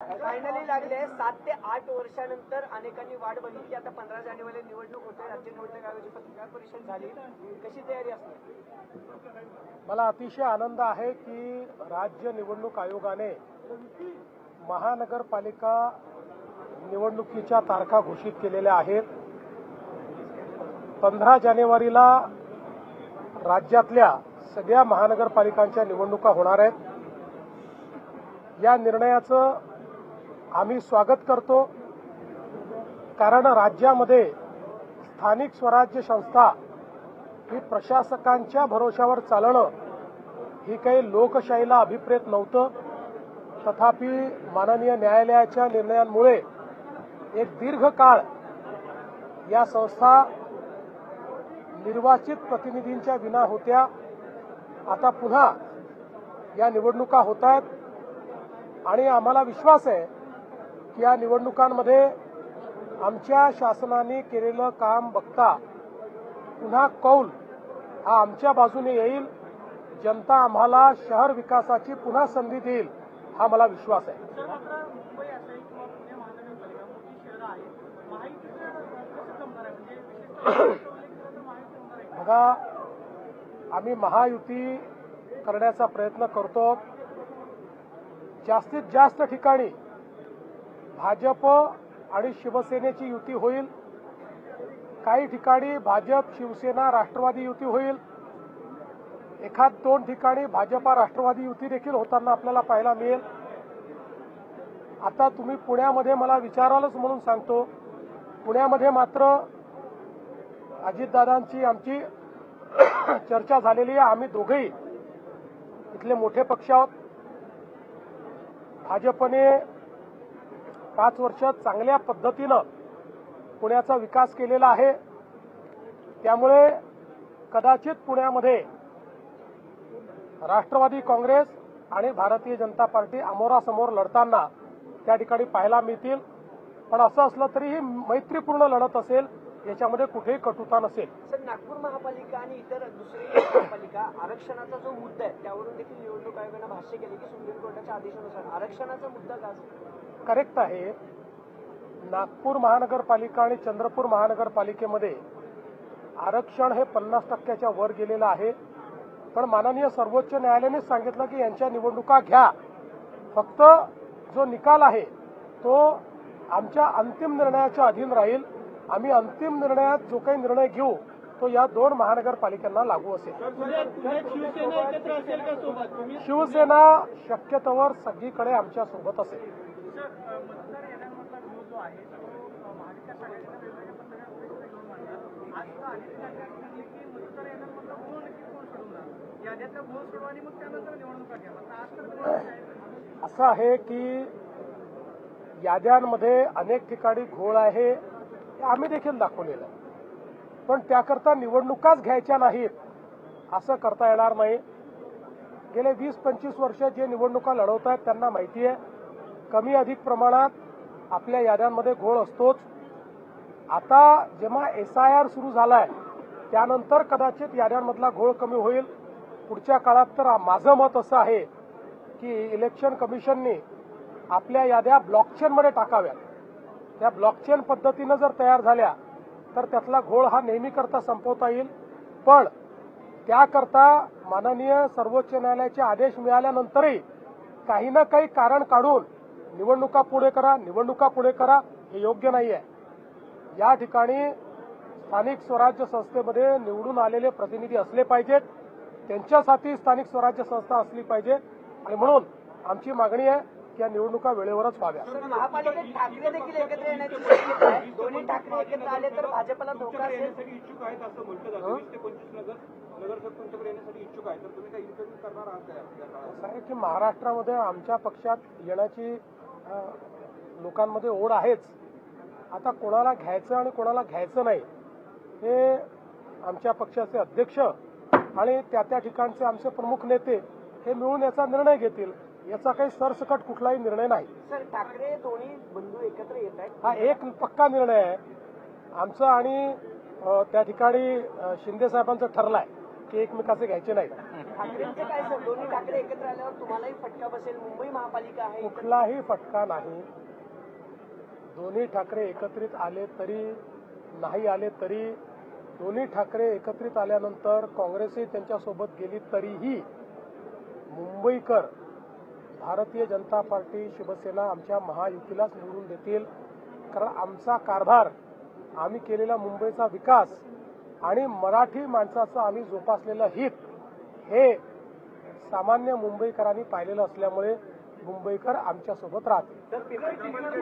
Finally लागले सात ते आठ वर्षानंतर अनेकांनी वाट बघितली. आता पंधरा जानेवारी निवडणूक होते. राज्य निवडणूक आयोगाची पत्रकार परिषद झाली. कशी तयारी असणार मला अतिशय आनंद आहे की राज्य निवडणूक आयोगाने महानगरपालिका निवडणुकीच्या तारखा घोषित केलेल्या आहेत. पंधरा जानेवारीला राज्यातल्या सगळ्या महानगरपालिकांच्या निवडणुका होणार आहेत. या निर्णयाचं आम्ही स्वागत करतो. कारण राज्यामध्ये स्थानिक स्वराज्य संस्था ही प्रशासकांच्या भरोशावर चालणं ही काही लोकशाहीला अभिप्रेत नव्हतं. तथापि माननीय न्यायालयाच्या निर्णयांमुळे एक दीर्घ काळ या संस्था निर्वाचित प्रतिनिधींच्या विना होत्या. आता पुन्हा या निवडणुका होत आहेत आणि आम्हाला विश्वास आहे या निवडणुकांमध्ये आमच्या शासनाने केलेलं काम बघता पुन्हा कौल हा आमच्या बाजूने येईल. जनता आम्हाला शहर विकासाची पुन्हा संधी देईल हा मला विश्वास आहे. आहे बघा आम्ही महायुती करण्याचा प्रयत्न करतो. जास्तीत जास्त ठिकाणी भाजप आणि शिवसेनेची युती होईल. काही ठिकाणी भाजप शिवसेना राष्ट्रवादी युती होईल. एखाद दोन ठिकाणी भाजपा राष्ट्रवादी युती देखील होताना आपल्याला पाहायला मिळेल. आता तुम्ही पुण्यामध्ये मला विचारालच म्हणून सांगतो. पुण्यामध्ये मात्र अजितदादांची आमची चर्चा झालेली आहे. आम्ही दोघेही इथले मोठे पक्ष आहोत. भाजपने पाच वर्ष चांगल्या पद्धतीनं पुण्याचा विकास केलेला आहे. त्यामुळे कदाचित पुण्यामध्ये राष्ट्रवादी काँग्रेस आणि भारतीय जनता पार्टी अमोरासमोर लढताना त्या ठिकाणी पाहायला मिळतील. पण असं असलं तरीही मैत्रीपूर्ण लढत असेल याच्यामध्ये कुठेही कटुता नसेल. सर नागपूर महापालिका आणि इतर दुसरी महापालिका आरक्षणाचा जो मुद्दा आहे त्यावरून देखील निवडणूक आयोगानं भाष्य केले की सुप्रीम कोर्टाच्या आदेशानुसार आरक्षणाचा मुद्दा का करेक्ट आहे. नागपूर महानगरपालिका आणि चंद्रपूर महानगरपालिकेमध्ये आरक्षण हे पन्नास टक्क्याच्या वर गेलेलं आहे. पण माननीय सर्वोच्च न्यायालयानेच सांगितलं की यांच्या निवडणुका घ्या. फक्त जो निकाल आहे तो आमच्या अंतिम निर्णयाच्या अधीन राहील. आम्ही अंतिम निर्णयात जो काही निर्णय घेऊ तो या दोन महानगरपालिकांना लागू असेल. शिवसेना एकत्र असेल का सोबत? तुम्ही शिवसेना शक्यतोवर सगळीकडे आमच्यासोबत असेल? असं आहे की याद्यांमध्ये अनेक ठिकाणी घोळ आहे. हे आम्ही देखील दाखवलेलं आहे. पण त्याकरता निवडणुकाच घ्यायच्या नाहीत असं करता येणार नाही. गेले वीस पंचवीस वर्ष जे निवडणुका लढवत आहेत त्यांना माहिती आहे. कमी अधिक प्रमाणात आपल्या याद्यांमध्ये घोळ असतोच. आता जेव्हा एस आय आर सुरू झालाय त्यानंतर कदाचित याद्यांमधला घोळ कमी होईल. पुढच्या काळात तर माझं मत असं आहे की इलेक्शन कमिशनने आपल्या याद्या ब्लॉकचेनमध्ये टाकाव्यात. त्या ब्लॉकचेन पद्धतीनं जर तयार झाल्या तर त्यातला घोळ हा नेहमी करता संपवता येईल. पण त्याकरता माननीय सर्वोच्च न्यायालयाचे आदेश मिळाल्यानंतरही काही ना काही कारण काढून निवडणुका पुढे करा निवडणुका पुढे करा हे योग्य नाही आहे या ठिकाणी स्थानिक स्वराज्य संस्थेमध्ये निवडून आलेले प्रतिनिधी असले पाहिजेत. त्यांच्यासाठी स्थानिक स्वराज्य संस्था असली पाहिजे. आणि म्हणून आमची मागणी आहे या निवडणुका वेळेवरच व्हाव्या. महापालिकेत ठाकरे देखील एकत्र येण्याची आहे. दोन्ही ठाकरे एकत्र आले तर भाजपला धोका असेल. इच्छुक आहेत असं म्हटलं जातं. वीस ते पंचवीस नगर नगरसेवक तुमच्याकडे येण्यासाठी इच्छुक आहे तर तुम्ही काही इंटरव्ह्यू करणार आहात का या काळात? असं आहे की महाराष्ट्रामध्ये आमच्या पक्षात येण्याची लोकांमध्ये ओढ आहेच. आता कोणाला घ्यायचं आणि कोणाला घ्यायचं नाही हे आमच्या पक्षाचे अध्यक्ष आणि त्या त्या ठिकाणचे आमचे प्रमुख नेते हे मिळून याचा निर्णय घेतील. याचा काही सरसकट कुठलाही निर्णय नाही. सर ठाकरे दोन्ही बंधू एकत्र येत आहेत. हा एक पक्का निर्णय आहे. आमचा आणि त्या ठिकाणी शिंदे साहेबांचं ठरलाय की एकमेकाचे घ्यायचे नाही ठाकरेंचं काय सर? दोन्ही ठाकरे एकत्र आल्यावर तुम्हालाही फटका बसेल? मुंबई महापालिका आहे कुठलाही फटका नाही. दोन्ही ठाकरे एकत्रित आले तरी नाही आले तरी दोन्ही ठाकरे एकत्रित आल्यानंतर काँग्रेसही त्यांच्यासोबत गेली तरीही मुंबईकर भारतीय जनता पार्टी शिवसेना आमच्या महायुतीलाच निवडून देतील. कारण आमचा कारभार आम्ही केलेला मुंबईचा विकास आणि मराठी माणसाचं आम्ही जोपासलेलं हित हे सामान्य मुंबईकरांनी पाहिलेलं असल्यामुळे मुंबईकर आमच्यासोबत राहतील.